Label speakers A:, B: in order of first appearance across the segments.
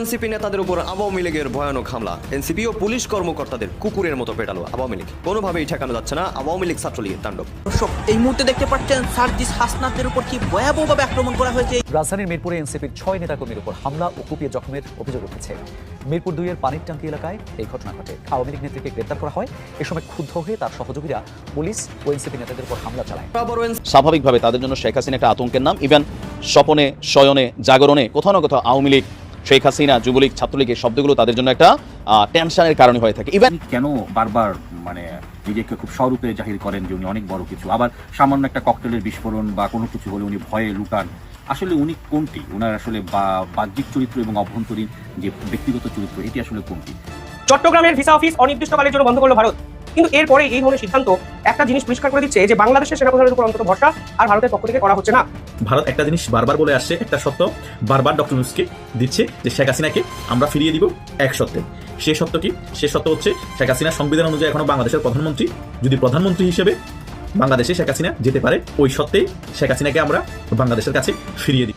A: NCP নেতাদের উপর আওয়ামী লীগের ভয়ানক হামলা। এনসিপি ও পুলিশ কর্মকর্তাদের কুকুরের মতো পেটালো আওয়ামী লীগ। কোনোভাবেই ঠেকানো যাচ্ছে না আওয়ামী লীগ ছাত্রলীগের তাণ্ডব।
B: দর্শক এই মুহূর্তে দেখতে পাচ্ছেন সার্জিস হাসনাতের উপর কি ভয়াবহভাবে আক্রমণ করা হয়েছে?
C: রাজধানীর মিরপুরে এনসিপির ছয় নেতাকর্মীর উপর হামলা ও কুপিয়ে জখমের অভিযোগ উঠেছে। মিরপুর দুইয়ের পানির ট্যাঙ্কি এলাকায় এই ঘটনা ঘটে। আওয়ামী লীগ নেত্রীকে গ্রেপ্তার করা হয়। এ সময় ক্ষুব্ধ হয়ে তার সহযোগীরা পুলিশ ও এনসিপি নেতাদের উপর হামলা চালায়।
D: স্বাভাবিকভাবে তাদের জন্য শেখ হাসিনা একটা আতঙ্কের নাম। ইভেন স্বপনে শয়নে জাগরণে কোথাও না কোথাও আওয়ামী লীগ শেখ হাসিনা যুবলীগ ছাত্রলীগ এই শব্দগুলো তাদের জন্য একটা টেনশনের কারণে হয়ে থাকে। ইভেন
E: কেন বারবার মানে নিজেকে খুব স্বরূপে জাহির করেন যে উনি অনেক বড় কিছু? আবার সামান্য একটা ককটেলের বিস্ফোরণ বা কোনো কিছু হলে উনি ভয়ে লুকান। আসলে উনি কোনটি? ওনার আসলে বা- বাহ্যিক চরিত্র এবং অভ্যন্তরীণ যে ব্যক্তিগত চরিত্র এটি আসলে কোনটি?
F: চট্টগ্রামের ভিসা অফিস অনির্দিষ্টকালের জন্য বন্ধ করল ভারত। কিন্তু এরপরে এই ধরনের সিদ্ধান্ত। একটা জিনিস পরিষ্কার করে দিচ্ছে যে বাংলাদেশের সেনাপ্রধানের উপর অন্তত ভরসা আর ভারতের পক্ষ থেকে করা হচ্ছে না।
G: ভারত একটা জিনিস বারবার বলে আসছে, একটা সত্য, বারবার ডক্টর ইউনুসকে দিচ্ছে যে শেখ হাসিনাকে আমরা ফিরিয়ে দিব এক সত্যে। সে সত্য কি? সে সত্য হচ্ছে শেখ হাসিনা সংবিধান অনুযায়ী এখনও বাংলাদেশের প্রধানমন্ত্রী। যদি প্রধানমন্ত্রী হিসেবে বাংলাদেশে শেখ হাসিনা যেতে পারে, ওই সত্ত্বেই শেখ হাসিনাকে আমরা বাংলাদেশের কাছে ফিরিয়ে দিই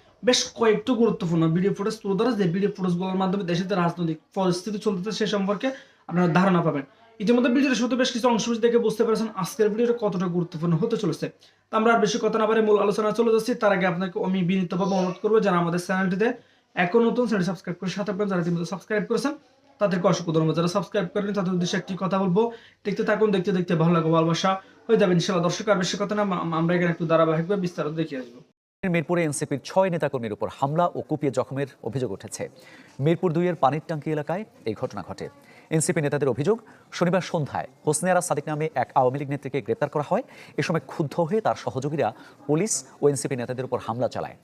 H: বেশ কয়েকটি গুরুত্বপূর্ণ ভিডিও ফুটেজ তুলে ধরা যে ভিডিও ফুটেজগুলোর মাধ্যমে দেশের যে রাজনৈতিক পরিস্থিতি চলতেছে সে সম্পর্কে আপনারা ধারণা পাবেন। ইতিমধ্যে ভিডিওটা শুধু বেশ কিছু অংশ দেখে বুঝতে পেরেছেন আজকের ভিডিওটা কতটা গুরুত্বপূর্ণ হতে চলেছে। তো আমরা আর বেশি কথা না পারে মূল আলোচনা চলে যাচ্ছি। তার আগে আপনাকে আমি বিনীতভাবে অনুরোধ করব যারা আমাদের চ্যানেলটিতে এখন নতুন চ্যানেল সাবস্ক্রাইব করে সাথে আপনারা যারা ইতিমধ্যে সাবস্ক্রাইব করেছেন, তাদেরকে অসংখ্য ধন্যবাদ। যারা সাবস্ক্রাইব করেন তাদের উদ্দেশ্যে একটি কথা বলব, দেখতে থাকুন, দেখতে দেখতে ভালো লাগবে, ভালোবাসা হয়ে যাবে। ইনশাআল্লাহ দর্শক, আর বেশি কথা না, আমরা এখানে একটু ধারাবাহিকভাবে বিস্তারিত দেখিয়ে আসব।
C: মিরপুরে এনসিপির ছয় নেতাকর্মীর উপর হামলা ও কুপিয়ে জখমের অভিযোগ উঠেছে। মিরপুর দুইয়ের পানির ট্যাঙ্কি এলাকায় এই ঘটনা ঘটে। এনসিপি নেতাদের অভিযোগ, শনিবার সন্ধ্যায় হোসনে সাদিক নামে এক আওয়ামী লীগ নেত্রীকে গ্রেপ্তার করা হয়। এ সময় ক্ষুব্ধ হয়ে তার সহযোগীরা পুলিশ ও এনসিপি নেতাদের উপর হামলা চালায়।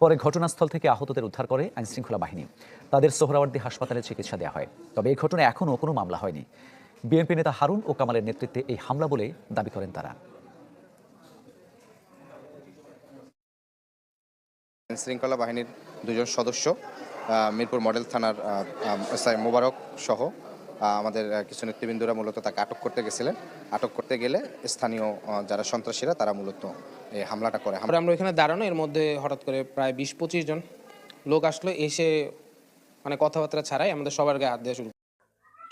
C: পরে ঘটনাস্থল থেকে আহতদের উদ্ধার করে আইনশৃঙ্খলা বাহিনী। তাদের সোহরাওয়ার্দী হাসপাতালে চিকিৎসা দেওয়া হয়। তবে এই ঘটনায় এখনও কোনো মামলা হয়নি। বিএনপি নেতা হারুন ও কামালের নেতৃত্বে এই হামলা বলে দাবি করেন তারা।
I: শৃঙ্খলা বাহিনীর দুজন সদস্য মিরপুর মডেল থানার আহ, মোবারক সহ আমাদের কিছু নেতৃবৃন্দরা মূলত তাকে আটক করতে গেছিলেন। আটক করতে গেলে স্থানীয় যারা সন্ত্রাসীরা তারা মূলত এই হামলাটা করে।
J: আমরা আমরা এখানে দাঁড়ানো এর মধ্যে হঠাৎ করে প্রায় বিশ পঁচিশ জন লোক আসলো এসে মানে কথাবার্তা ছাড়াই আমাদের সবার গায়ে হাত দেওয়া শুরু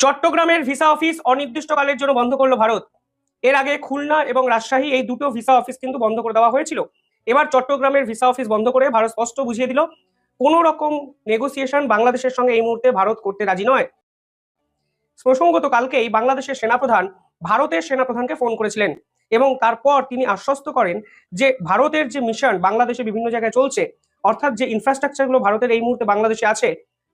F: চট্টগ্রামের ভিসা অফিস অনির্দিষ্টকালের জন্য বন্ধ করল ভারত। এর আগে খুলনা এবং রাজশাহী এই দুটো ভিসা অফিস কিন্তু বন্ধ করে দেওয়া হয়েছিল। এবার চট্টগ্রামের ভিসা অফিস বন্ধ করে ভারত স্পষ্ট বুঝিয়ে দিল, কোনো রকম নেগোসিয়েশন বাংলাদেশের সঙ্গে এই মুহূর্তে ভারত করতে রাজি নয়। প্রসঙ্গত কালকেই বাংলাদেশের সেনাপ্রধান ভারতের সেনাপ্রধানকে ফোন করেছিলেন এবং তারপর তিনি আশ্বস্ত করেন যে ভারতের যে মিশন বাংলাদেশে বিভিন্ন জায়গায় চলছে, অর্থাৎ যে ইনফ্রাস্ট্রাকচারগুলো ভারতের এই মুহূর্তে বাংলাদেশে আছে,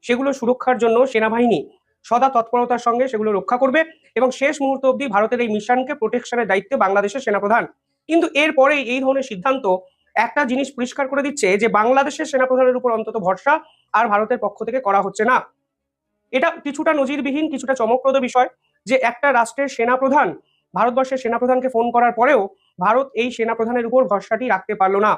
F: সেগুলো সুরক্ষার জন্য সেনাবাহিনী সদা তৎপরতার সঙ্গে সেগুলো রক্ষা করবে এবং শেষ মুহূর্ত অবধি ভারতের এই মিশনকে প্রোটেকশনের দায়িত্বে বাংলাদেশের সেনাপ্রধান। কিন্তু এরপরেই এই ধরনের সিদ্ধান্ত একটা জিনিস পরিষ্কার করে দিচ্ছে যে বাংলাদেশের সেনাপ্রধানের উপর অন্তত ভরসা আর ভারতের পক্ষ থেকে করা হচ্ছে না। এটা কিছুটা নজিরবিহীন, কিছুটা চমকপ্রদ বিষয় যে একটা রাষ্ট্রের সেনাপ্রধান, ভারতবর্ষের সেনাপ্রধানকে ফোন করার পরেও ভারত এই সেনাপ্রধানের উপর ভরসাটি রাখতে পারল না।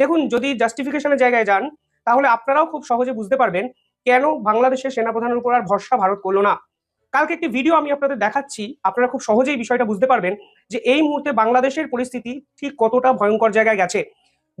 F: দেখুন, যদি জাস্টিফিকেশনের জায়গায় যান, তাহলে আপনারাও খুব সহজে বুঝতে পারবেন কেন বাংলাদেশের সেনাপ্রধানের উপর আর ভরসা ভারত করল না। কালকে একটি ভিডিও আমি আপনাদের দেখাচ্ছি, আপনারা খুব সহজেই বিষয়টা বুঝতে পারবেন যে এই মুহূর্তে বাংলাদেশের পরিস্থিতি ঠিক কতটা ভয়ঙ্কর জায়গায় গেছে।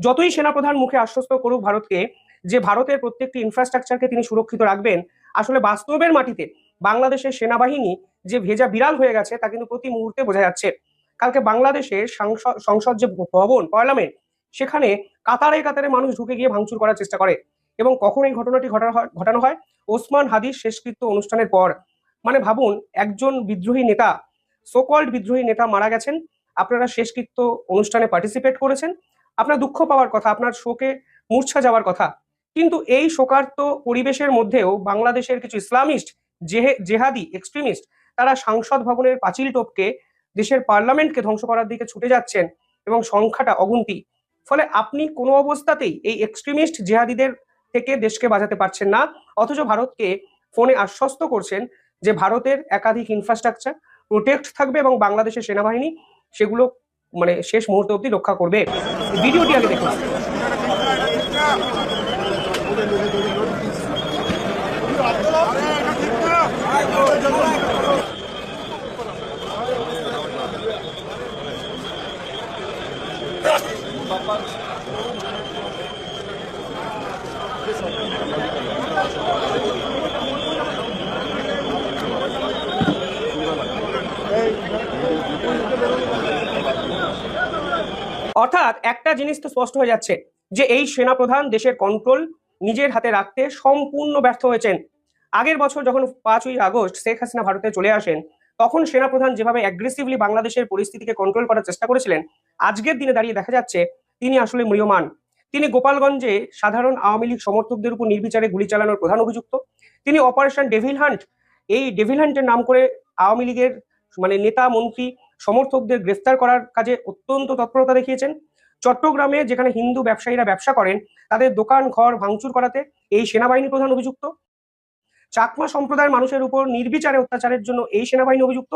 F: যতই সেনাপ্রধান মুখে আশ্বস্ত করুক ভারতকে, যে ভারতের প্রত্যেকটি ইনফ্রাস্ট্রাকচারকে তিনি সুরক্ষিত রাখবেন, আসলে বাস্তবের মাটিতে বাংলাদেশের সেনাবাহিনী যে ভেজা বিড়াল হয়ে গেছে, তা কিন্তু প্রতি মুহূর্তে বোঝা যাচ্ছে। কালকে বাংলাদেশের সাংসদ- যে ভবন, পার্লামেন্ট, সেখানে কাতারে কাতারে মানুষ ঢুকে গিয়ে ভাঙচুর করার চেষ্টা করে এবং কখন এই ঘটনাটি ঘটানো ঘটানো হয়, ওসমান হাদির শেষকৃত্য অনুষ্ঠানের পর। মানে ভাবুন, একজন বিদ্রোহী নেতা সোকল্ড বিদ্রোহী নেতা মারা গেছেন, আপনারা শেষকৃত্য অনুষ্ঠানে পার্টিসিপেট করেছেন আপনার দুঃখ পাওয়ার কথা, আপনার শোকে মূর্ছা যাওয়ার কথা। কিন্তু এই শোকার্ত পরিবেশের মধ্যেও বাংলাদেশের কিছু ইসলামিস্ট, জেহে- জেহাদি, এক্সট্রিমিস্ট, তারা সংসদ ভবনের পাঁচিল টপকে দেশের পার্লামেন্টকে ধ্বংস করার দিকে ছুটে যাচ্ছেন এবং সংখ্যাটা অগুন্তি। ফলে আপনি কোনো অবস্থাতেই এই এক্সট্রিমিস্ট, জেহাদিদের থেকে দেশকে বাঁচাতে পারছেন না। অথচ ভারতকে ফোনে আশ্বস্ত করছেন যে ভারতের একাধিক ইনফ্রাস্ট্রাকচার প্রোটেক্ট থাকবে এবং বাংলাদেশের সেনাবাহিনী সেগুলো মানে শেষ মুহূর্ত অবধি রক্ষা করবে। ভিডিওটি আগে দেখুন অর্থাৎ একটা জিনিস তো স্পষ্ট হয়ে যাচ্ছে যে এই সেনাপ্রধান দেশের কন্ট্রোল নিজের হাতে রাখতে সম্পূর্ণ ব্যর্থ হয়েছেন। আগের বছর যখন পাঁচই আগস্ট শেখ হাসিনা ভারতে চলে আসেন, তখন সেনাপ্রধান যেভাবে অ্যাগ্রেসিভলি বাংলাদেশের পরিস্থিতিকে কন্ট্রোল করার চেষ্টা করেছিলেন, আজকের দিনে দাঁড়িয়ে দেখা যাচ্ছে তিনি আসলে ম্রিয়মান। তিনি গোপালগঞ্জে সাধারণ আওয়ামী লীগ সমর্থকদের উপর নির্বিচারে গুলি চালানোর প্রধান অভিযুক্ত। তিনি অপারেশন ডেভিল হান্ট, এই ডেভিল হান্টের নাম করে আওয়ামী লীগের মানে নেতা, মন্ত্রী, সমর্থকদের গ্রেফতার করার কাজে অত্যন্ত তৎপরতা দেখিয়েছেন। চট্টগ্রামে যেখানে হিন্দু ব্যবসায়ীরা ব্যবসা করেন, তাদের দোকান, ঘর ভাঙচুর করাতে এই সেনাবাহিনী প্রধান অভিযুক্ত। চাকমা সম্প্রদায়ের মানুষের উপর নির্বিচারে অত্যাচারের জন্য এই সেনাবাহিনী অভিযুক্ত।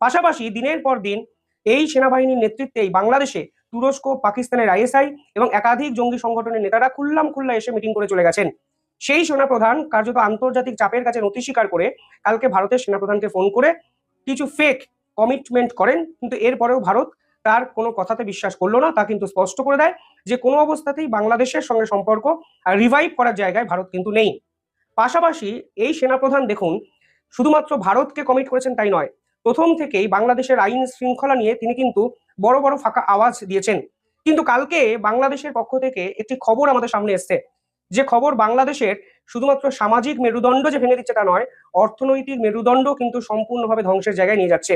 F: পাশাপাশি দিনের পর দিন এই সেনাবাহিনীর নেতৃত্বেই বাংলাদেশে তুরস্ক, পাকিস্তানের আইএসআই এবং একাধিক জঙ্গি সংগঠনের নেতারা খুল্লাম খুল্লা এসে মিটিং করে চলে গেছেন। সেই সেনাপ্রধান কার্যত আন্তর্জাতিক চাপের কাছে নথি স্বীকার করে কালকে ভারতের সেনাপ্রধানকে ফোন করে কিছু ফেক কমিটমেন্ট করেন, কিন্তু এরপরেও ভারত তার কোনো কথাতে বিশ্বাস করল না, তা কিন্তু স্পষ্ট করে দেয় যে কোনো অবস্থাতেই বাংলাদেশের সঙ্গে সম্পর্ক রিভাইভ করার জায়গায় ভারত কিন্তু নেই। পাশাপাশি এই সেনাপ্রধান দেখুন, শুধুমাত্র ভারতকে কমিট করেছেন তাই নয়, প্রথম থেকেই বাংলাদেশের আইন শৃঙ্খলা নিয়ে তিনি কিন্তু বড় বড় ফাঁকা আওয়াজ দিয়েছেন। কিন্তু কালকে বাংলাদেশের পক্ষ থেকে একটি খবর আমাদের সামনে এসছে, যে খবর বাংলাদেশের শুধুমাত্র সামাজিক মেরুদণ্ড যে ভেঙে দিচ্ছে তা নয়, অর্থনৈতিক মেরুদণ্ড কিন্তু সম্পূর্ণভাবে ধ্বংসের জায়গায় নিয়ে যাচ্ছে।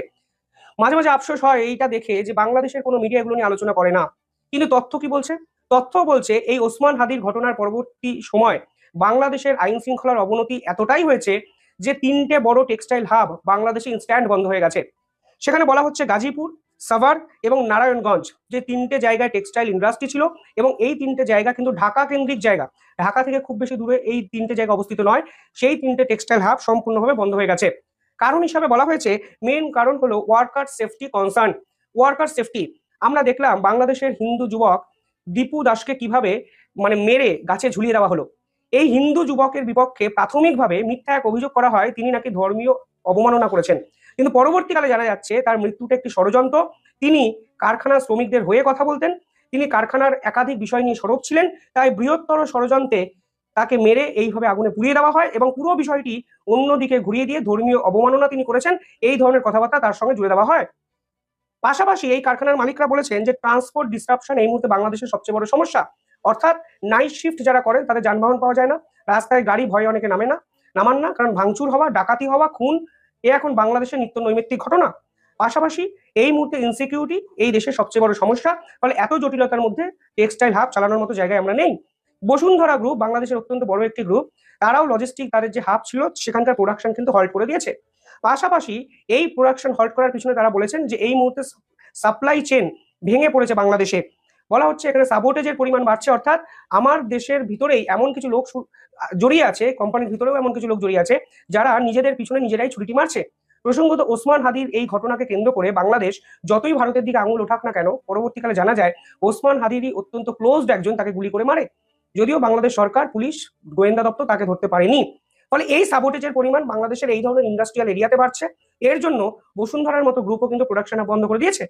F: মাঝে মাঝে আফসোস হয় এইটা দেখে যে বাংলাদেশের কোনো মিডিয়া এগুলো নিয়ে আলোচনা করে না। কিন্তু তথ্য কি বলছে? তথ্য বলছে এই ওসমান হাদির ঘটনার পরবর্তী সময় বাংলাদেশের আইন শৃঙ্খলার অবনতি এতটাই হয়েছে যে তিনটে বড় টেক্সটাইল হাব বাংলাদেশে ইনস্ট্যান্ট বন্ধ হয়ে গেছে। সেখানে বলা হচ্ছে গাজীপুর, সাভার এবং নারায়ণগঞ্জ যে তিনটে জায়গায় টেক্সটাইল ইন্ডাস্ট্রি ছিল এবং এই তিনটে জায়গা কিন্তু ঢাকা কেন্দ্রিক জায়গা। ঢাকা থেকে খুব বেশি দূরে এই তিনটে জায়গা অবস্থিত নয়। সেই তিনটে টেক্সটাইল হাব সম্পূর্ণভাবে বন্ধ হয়ে গেছে। কারণ হিসাবে বলা হয়েছে মেন কারণ হলো worker safety concern worker safety আমরা দেখলাম বাংলাদেশের হিন্দু যুবক দীপু দাসকে কীভাবে মানে মেরে গাছে ঝুলিয়ে দেওয়া হলো। এই হিন্দু যুবকের বিপক্ষে প্রাথমিকভাবে মিথ্যা এক অভিযোগ করা হয়, তিনি নাকি ধর্মীয় অবমাননা করেছেন। কিন্তু পরবর্তীকালে জানা যাচ্ছে, তার মৃত্যুটা একটি ষড়যন্ত্র। তিনি কারখানার শ্রমিকদের হয়ে কথা বলতেন, তিনি কারখানার একাধিক বিষয় নিয়ে সরব ছিলেন, তাই বৃহত্তর ষড়যন্ত্রে তাকে মেরে এইভাবে আগুনে পুড়িয়ে দেওয়া হয় এবং পুরো বিষয়টি অন্যদিকে ঘুরিয়ে দিয়ে ধর্মীয় অবমাননা তিনি করেছেন। এই ধরনের কথাবার্তা তার সঙ্গে জুড়ে দেওয়া হয়। পাশাপাশি এই কারখানার মালিকরা বলেছেন যে, ট্রান্সপোর্ট ডিসরাপশন এই মুহূর্তে বাংলাদেশের সবচেয়ে বড় সমস্যা। অর্থাৎ নাইট শিফট যারা করেন, তাদের যানবাহন পাওয়া যায় না। রাস্তায় গাড়ি ভয়ে অনেকে নামে না, নামান না, কারণ ভাঙচুর হওয়া, ডাকাতি হওয়া, খুন, এ এখন বাংলাদেশের নিত্য নৈমিত্তিক ঘটনা। পাশাপাশি এই মুহূর্তে ইনসিকিউরিটি এই দেশের সবচেয়ে বড় সমস্যা। ফলে এত জটিলতার মধ্যে টেক্সটাইল হাব চালানোর মতো জায়গায় আমরা নেই। বসুন্ধরা গ্রুপ বাংলাদেশের অত্যন্ত বড় একটি গ্রুপ তারাও লজিস্টিক তাদের যে হাব ছিল, সেখানকার প্রোডাকশন কিন্তু হল্ট করে দিয়েছে। পাশাপাশি এই প্রোডাকশন হল্ট করার পিছনে তারা বলেছেন যে এই মুহূর্তে সাপ্লাই চেন ভেঙে পড়েছে বাংলাদেশে। বলা হচ্ছে এখানে সাবোটেজের পরিমাণ বাড়ছে, অর্থাৎ আমার দেশের ভিতরেই এমন কিছু লোক জড়িয়ে আছে কোম্পানির ভিতরেও এমন কিছু লোক জড়িয়ে আছে, যারা নিজেদের পিছনে নিজেরাই ছুরিটি মারছে। প্রসঙ্গত ওসমান হাদির এই ঘটনাকে কেন্দ্র করে বাংলাদেশ যতই ভারতের দিকে আঙুল ওঠাক না কেন, পরবর্তীকালে জানা যায়, ওসমান হাদিরই অত্যন্ত ক্লোজড একজন, তাকে গুলি করে মারে। যদিও বাংলাদেশ সরকার, পুলিশ, গোয়েন্দা দপ্তর তাকে ধরতে পারেনি। ফলে এই সাবোটেজের পরিমাণ বাংলাদেশের এই ধরনের ইন্ডাস্ট্রিয়াল এরিয়াতে বাড়ছে। এর জন্য বসুন্ধরার মতো গ্রুপও কিন্তু প্রোডাকশন বন্ধ করে দিয়েছে।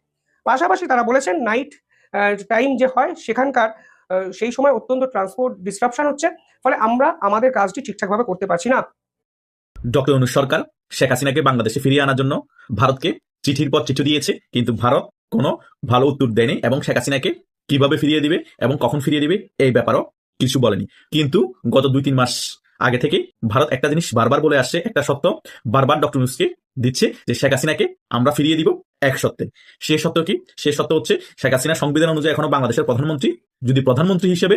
F: পাশাপাশি তারা বলেছেন নাইট টাইম যে হয়, সেখানকার সেই সময় অত্যন্ত ট্রান্সপোর্ট ডিসরাপশন হচ্ছে। ফলে আমরা, আমাদের কাজটি ঠিকঠাকভাবে করতে পারছি না।
G: ডক্টর অনু সরকার, শেখ হাসিনাকে বাংলাদেশে ফিরিয়ে আনার জন্য ভারতকে চিঠির পর চিঠি দিয়েছে, কিন্তু ভারত কোনো ভালো উত্তর দেয়নি। এবং শেখ হাসিনাকে কীভাবে ফিরিয়ে দিবে এবং কখন ফিরিয়ে দিবে, এই ব্যাপারও কিছু বলেনি। কিন্তু গত দুই তিন মাস আগে থেকে ভারত একটা জিনিস বারবার বলে আসছে, একটা সত্য, বারবার ডক্টর ইউনুসকে দিচ্ছে যে শেখ হাসিনাকে আমরা ফিরিয়ে দিব এক সত্ত্বে সে সত্য কি? সে সত্য হচ্ছে শেখ হাসিনা সংবিধান অনুযায়ী এখনও বাংলাদেশের প্রধানমন্ত্রী। যদি প্রধানমন্ত্রী হিসেবে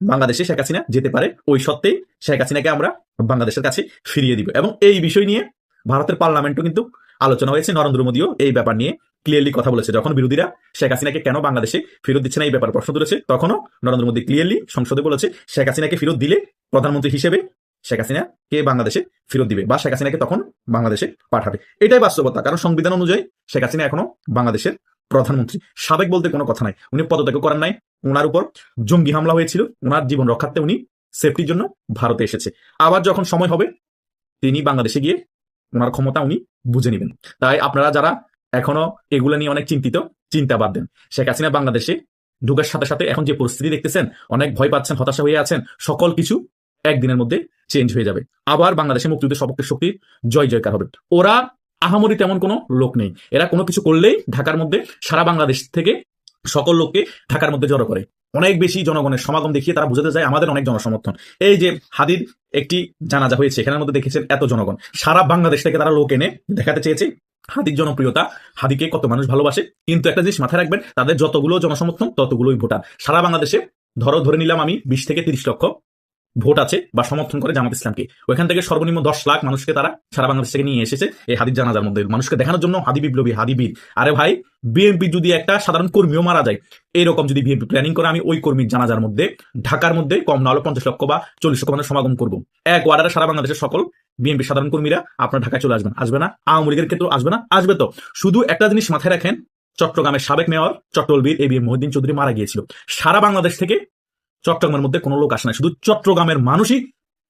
G: বাংলাদেশে শেখ হাসিনা যেতে পারে, ওই সত্ত্বেই শেখ হাসিনাকে আমরা বাংলাদেশের কাছে ফিরিয়ে দিব। এবং এই বিষয় নিয়ে ভারতের পার্লামেন্টও কিন্তু আলোচনা হয়েছে। নরেন্দ্র মোদীও এই ব্যাপার নিয়ে ক্লিয়ারলি কথা বলেছে। যখন বিরোধীরা শেখ হাসিনাকে কেন বাংলাদেশে ফেরত দিচ্ছে না এই ব্যাপারে প্রশ্ন তুলেছে, তখনও নরেন্দ্র মোদী ক্লিয়ারলি সংসদে বলেছে, শেখ হাসিনাকে ফেরত দিলে প্রধানমন্ত্রী হিসেবে শেখ হাসিনা কে বাংলাদেশে ফেরত দিবে বা শেখ হাসিনাকে তখন বাংলাদেশে পাঠাবে। এটাই বাস্তবতা। কারণ সংবিধান অনুযায়ী শেখ হাসিনা এখনও বাংলাদেশের প্রধানমন্ত্রী। সাবেক বলতে কোনো কথা নাই। উনি পদত্যাগ করেন নাই। ওনার উপর জঙ্গি হামলা হয়েছিল। ওনার জীবন রক্ষার্থে উনি সেফটির জন্য ভারতে এসেছে। আবার যখন সময় হবে, তিনি বাংলাদেশে গিয়ে ওনার ক্ষমতা উনি বুঝে নেবেন। তাই আপনারা যারা এখনও এগুলো নিয়ে অনেক চিন্তিত, চিন্তা বাদ দেন। শেখ হাসিনা বাংলাদেশে ঢুকার সাথে সাথে এখন যে পরিস্থিতি দেখতেছেন, অনেক ভয় পাচ্ছেন, হতাশা হয়ে আছেন, সকল কিছু একদিনের মধ্যে চেঞ্জ হয়ে যাবে। আবার বাংলাদেশে মুক্তিযুদ্ধের সপক্ষে শক্তির জয় জয়কার হবে। ওরা আহামরি তেমন কোনো লোক নেই। এরা কোনো কিছু করলেই ঢাকার মধ্যে সারা বাংলাদেশ থেকে সকল লোককে ঢাকার মধ্যে জড়ো করে। অনেক বেশি জনগণের সমাগম দেখিয়ে তারা বুঝাতে চায় আমাদের অনেক জনসমর্থন। এই যে হাদির একটি জানাজা হয়েছে, এখানের মধ্যে দেখেছেন এত জনগণ। সারা বাংলাদেশ থেকে তারা লোক এনে দেখাতে চেয়েছে হাদির জনপ্রিয়তা, হাদিকে কত মানুষ ভালোবাসে। কিন্তু একটা জিনিস মাথায় রাখবেন, তাদের যতগুলো জনসমর্থন ততগুলোই ভোটার। সারা বাংলাদেশে, ধরো ধরে নিলাম আমি বিশ থেকে তিরিশ লক্ষ ভোট আছে বা সমর্থন করে জামাত ইসলামকে। ওইখান থেকে সর্বনিম্ন দশ লাখ মানুষকে তারা সারা বাংলাদেশ থেকে নিয়ে এসেছে এই হাদির জানাজার মধ্যে। মানুষকে দেখানোর জন্য হাদি বিপ্লবী, হাদি বীর। আরে ভাই, বিএনপি যদি একটা সাধারণ কর্মীও মারা যায়, এরকম যদি বিএনপি প্ল্যানিং করে, আমি ওই কর্মীর জানাজার মধ্যে, ঢাকার মধ্যে কম না হলে পঞ্চাশ লক্ষ বা চল্লিশ লক্ষ মানুষ সমাগম করব। এক ওয়ার্ডারে সারা বাংলাদেশের সকল বিএনপি সাধারণ কর্মীরা আপনার ঢাকায় চলে আসবেন। আসবে না, আওয়ামী লীগের ক্ষেত্রে আসবে না, আসবে তো। শুধু একটা জিনিস মাথায় রাখেন, চট্টগ্রামের সাবেক mayor চট্টলবীর A B M Mohiuddin Chowdhury মারা গিয়েছিল। সারা বাংলাদেশ থেকে চট্টগ্রামের মধ্যে কোনো লোক আসে না। শুধু চট্টগ্রামের মানুষই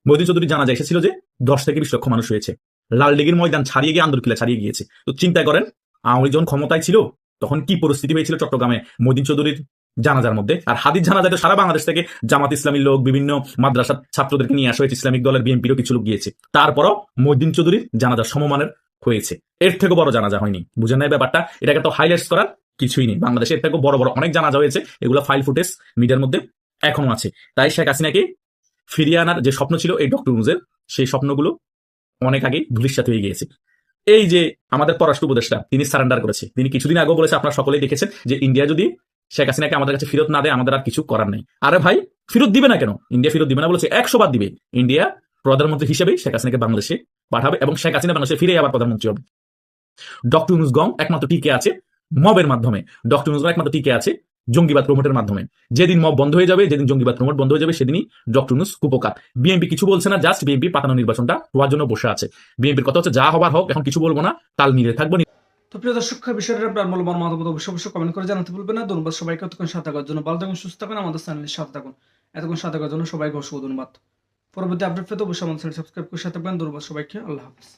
G: মহিউদ্দিন চৌধুরী জানা যায়। এসেছিল যে দশ থেকে বিশ লক্ষ মানুষ হয়েছে। লাল দিঘির ময়দান ছাড়িয়ে গিয়ে আন্দরকিলা ছাড়িয়ে গিয়েছে। তো চিন্তা করেন, আওয়ামী যখন ক্ষমতায় ছিল, তখন কি পরিস্থিতি হয়েছিল চট্টগ্রামে মহিউদ্দিন চৌধুরীর জানাজার মধ্যে? আর হাদিস হাদির জানাজাতে সারা বাংলাদেশ থেকে জামাত ইসলামী লোক, বিভিন্ন মাদ্রাসা ছাত্রদেরকে নিয়ে আসা হয়েছে। ইসলামিক দলের বিএনপিরও কিছু লোক গিয়েছে। তারপরও মহিউদ্দিন চৌধুরীর জানাজার সমমানের হয়েছে। এর থেকে বড় জানাজা হয়নি। বুঝেন নাই ব্যাপারটা? এটাকে তো হাইলাইটস করার কিছুই নেই। বাংলাদেশে এর থেকে বড় বড় অনেক জানাজা হয়েছে। এগুলো ফাইল ফুটেজ মিডিয়ার মধ্যে এখনও আছে। তাই শেখ হাসিনাকে ফিরিয়ে আনার যে স্বপ্ন ছিল এই ডক্টর নুজের সেই স্বপ্নগুলো অনেক আগে ধূলিসাৎ হয়ে গিয়েছে। এই যে আমাদের পররাষ্ট্র উপদেষ্টা, তিনি সারেন্ডার করেছে। তিনি কিছুদিন আগেও বলেছে, আপনারা সকলেই দেখেছেন যে ইন্ডিয়া যদি শেখ হাসিনাকে আমাদের কাছে ফেরত না দেয়, আমাদের আর কিছু করার নেই। আরে ভাই, ফেরত দিবে না কেন? ইন্ডিয়া ফেরত দিবে না বলেছে, একশো বার দিবে। ইন্ডিয়া প্রধানমন্ত্রী হিসেবেই শেখ হাসিনাকে বাংলাদেশে পাঠাবে এবং শেখ হাসিনা বাংলাদেশে ফিরে আবার প্রধানমন্ত্রী হবে। ডক্টর ইউনুস গং একমাত্র টিকে আছে মবের মাধ্যমে। ডক্টর ইউনুস একমাত্র টিকে আছে জঙ্গিবাদ প্রমোটের মাধ্যমে। যেদিন মব বন্ধ হয়ে যাবে, যেদিন জঙ্গিবাদ প্রমোট বন্ধ হয়ে যাবে, সেদিনই ডক্টর ইউনুস কুপকাত বিএনপি কিছু বলছে না জাস্ট বিএনপি পাতানো নির্বাচনটা হওয়ার জন্য বসে আছে। বিএনপির কথা হচ্ছে, যা হবার হোক, এখন কিছু বলব না, তাল মিলে থাকব
H: তো প্রিয় দর্শক বিষয়টা আপনার মূল্যবান মতামত অবশ্যই অবশ্যই কমেন্ট করে জানাতে ভুলবেন না। ধন্যবাদ সবাইকে, এতক্ষণ সাথে থাকার জন্য। ভালো থাকুন, সুস্থ থাকুন, আমাদের চ্যানেলের সাথে থাকুন। এতক্ষণ সাথে থাকার জন্য সবাইকে অসংখ্য ধন্যবাদ। পরবর্তী আপডেট পেতে অবশ্যই আমাদের চ্যানেল সাবস্ক্রাইব করে সাথে থাকবেন। ধন্যবাদ সবাইকে, আল্লাহ হাফিজ।